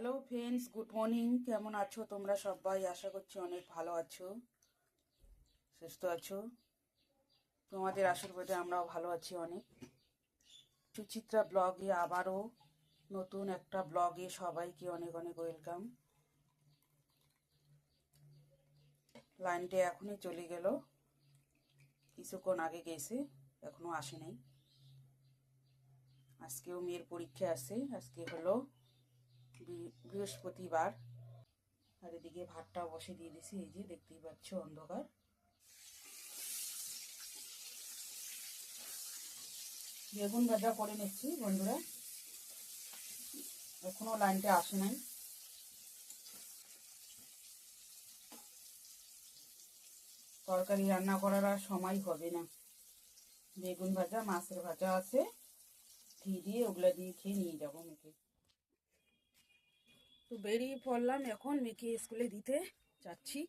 Hello friends good morning কেমন আছো তোমরা সবাই? আশা করছি অনেক ভালো আছো। সুস্থ আছো? তোমাদের আশীর্বাদে আমরাও ভালো আছি অনেক। সুচিত্রা ব্লগে আবারও নতুন একটা ব্লগে সবাইকে অনেক অনেক ওয়েলকাম। লাইনটা এখনই চলে গেল। কিছুক্ষণ আগে গেছে, এখনও আসে নাই আজকেও মেয়ের পরীক্ষা আছে। আজকে হলো বৃহস্পতিবার। আর এদিকে ভাতটা বসে দিয়ে দিছি, এই যে দেখতেই পাচ্ছ অন্ধকার। বেগুন ভাজা করে নিচ্ছি বন্ধুরা। এখনও লাইনটা আসে নাই। তরকারি রান্না করার আর সময় হবে না। বেগুন ভাজা, মাছের ভাজা আছে। ঘি দিয়ে ওগুলা দিয়ে খেয়ে নিয়ে যাব মেয়েকে। তো বেরিয়ে পড়লাম এখন মেয়েকে স্কুলে দিতে। যাচ্ছি।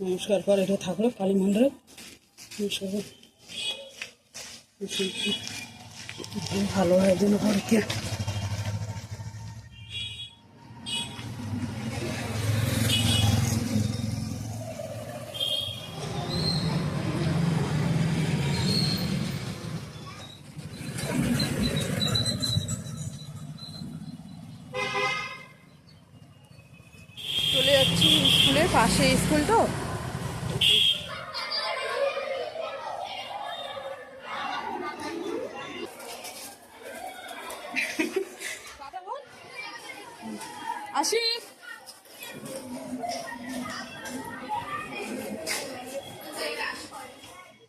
নমস্কার কর এটা থাকল কালী মন্দিরে। নমস্কার। ভালো হয় যেন পরীক্ষা চলে যাচ্ছি স্কুলের পাশে স্কুল তো।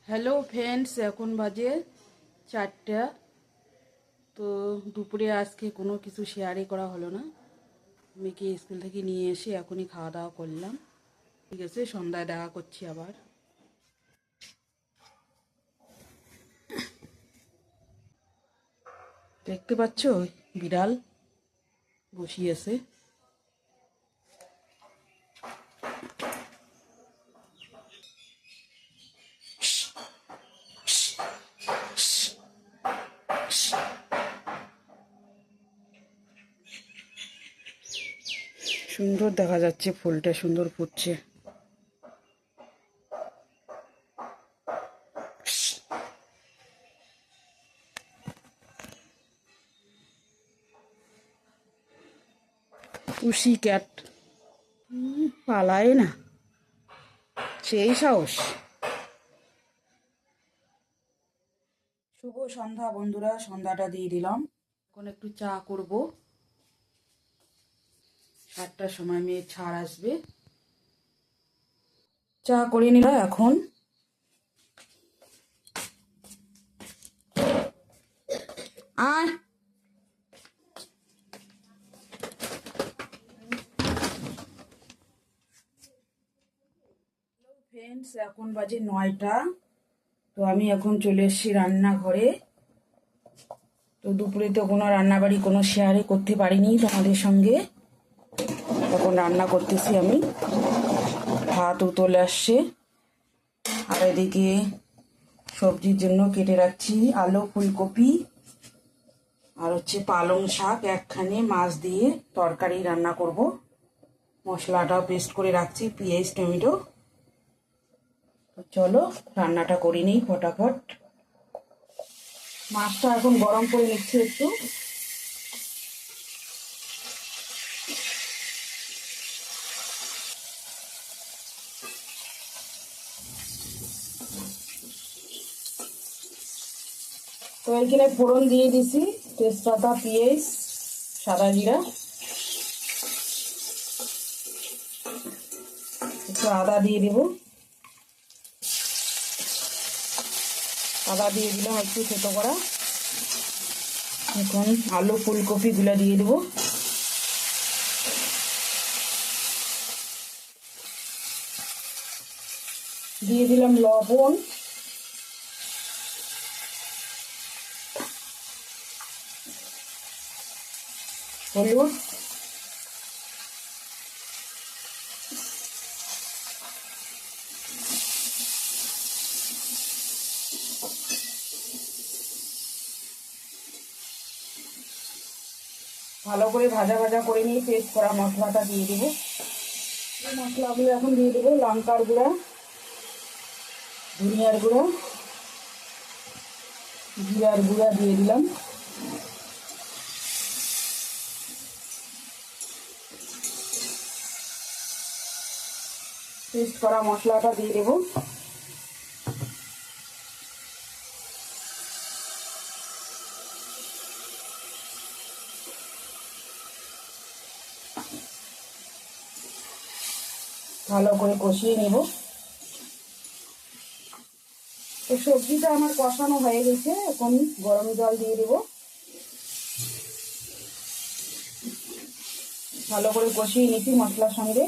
হ্যালো ফ্রেন্ডস এখন বাজে চারটা। তো দুপুরে আজকে কোনো কিছু শেয়ারই করা হলো না। মেয়েকে স্কুল থেকে নিয়ে এসে এখনই খাওয়া দাওয়া করলাম। ঠিক আছে, সন্ধ্যায় দেখা করছি আবার। দেখতে পাচ্ছ, বিড়াল বসিয়েছে সুন্দর দেখা যাচ্ছে, ফুলটা সুন্দর ফুটছে। পুষি ক্যাট। পালায় না। সেই সাহস। শুভ সন্ধ্যা বন্ধুরা, সন্ধ্যাটা দিয়ে দিলাম। এখন একটু চা করব। সাতটার সময় মেয়ে ছাড় আসবে। চা করে নিল এখন। আর ফ্রেন্ডস এখন বাজে নয়টা। তো আমি এখন চলে এসেছি রান্নাঘরে। তো দুপুরে তো কোনো রান্নাবাড়ি, কোনো শেয়ারে করতে পারিনি তোমাদের সঙ্গে। এখন রান্না করতেছি আমি। ভাত উতলে আসছে। আর এদিকে সবজির জন্য কেটে রাখছি আলু, ফুলকপি। আর হচ্ছে পালং শাক একখানে মাছ দিয়ে তরকারি রান্না করব। মশলাটাও পেস্ট করে রাখছি, পেঁয়াজ, টমেটো। চলো, রান্নাটা করে নিই ফটাফট। মাছটা এখন গরম করে নিচ্ছি একটু। তো এখানে ফোড়ন দিয়ে দিছি, তেজপাতা, পেঁয়াজ, সাদা জিরা। একটু আদা দিয়ে দেব। আদা দিয়ে দিলাম একটু ছোটো করা। এখন আলু ফুলকপিগুলো দিয়ে দেবো। দিয়ে দিলাম লবণ। হলুদ। ভালো করে ভাজা ভাজা করে নিয়ে পেস্ট করা মশলাটা দিয়ে দেবো। এই মশলাগুলো এখন দিয়ে দেবো, লঙ্কার গুঁড়া, ধনিয়ার গুঁড়া, জিরার গুঁড়া দিয়ে দিলাম। পেস্ট করা মশলাটা দিয়ে দেবো। ভালো করে কষিয়ে নেব। তো সবজিটা আমার কষানো হয়ে গেছে, এখন গরম জল দিয়ে দেব। ভালো করে কষিয়ে নিচ্ছি মশলার সঙ্গে।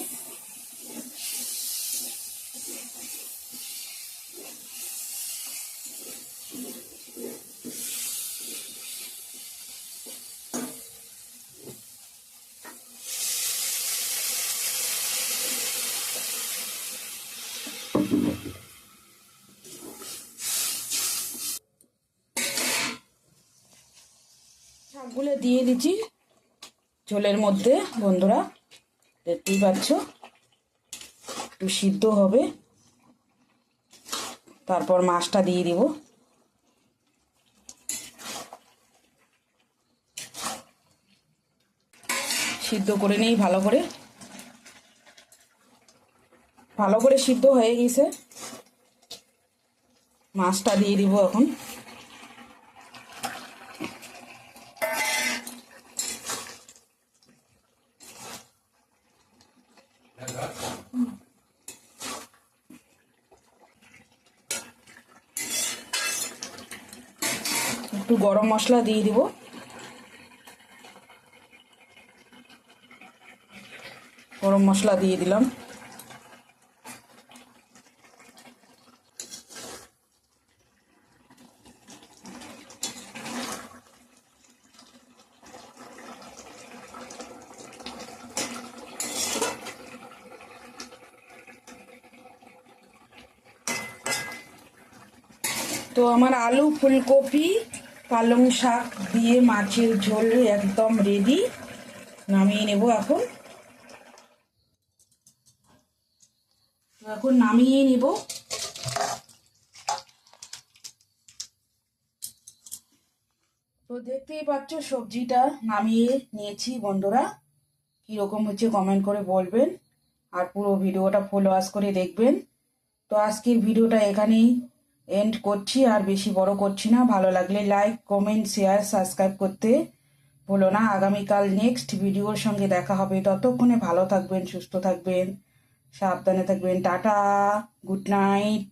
শাকগুলো দিয়ে দিচ্ছি। ঝোলের মধ্যে, বন্ধুরা, দেখতেই পাচ্ছ? একটু সিদ্ধ হবে। তারপর মাছটা দিয়ে দিব। সিদ্ধ করে নেই, ভালো করে। ভালো করে সিদ্ধ হয়ে গেছে। মাছটা দিয়ে দিব এখন। একটু গরম মশলা দিয়ে দিব। গরম মশলা দিয়ে দিলাম। তো আমার আলু ফুলকপি পালং শাক দিয়ে মাছের ঝোল একদম রেডি নামিয়ে নেব এখন। এখন নামিয়ে নেব। তো দেখতেই পাচ্ছ, সবজিটা নামিয়ে নিয়েছি বন্ধুরা। কীরকম হচ্ছে কমেন্ট করে বলবেন। আর পুরো ভিডিওটা ফুল ওয়াশ করে দেখবেন। তো আজকের ভিডিওটা এখানেই। এন্ড করছি, আর বেশি বড় করছি না। ভালো লাগলে লাইক কমেন্ট শেয়ার সাবস্ক্রাইব করতে ভুলো না। আগামীকাল নেক্সট ভিডিওর সঙ্গে দেখা হবে। ততক্ষণে ভালো থাকবেন, সুস্থ থাকবেন, সাবধানে থাকবেন। Tata good night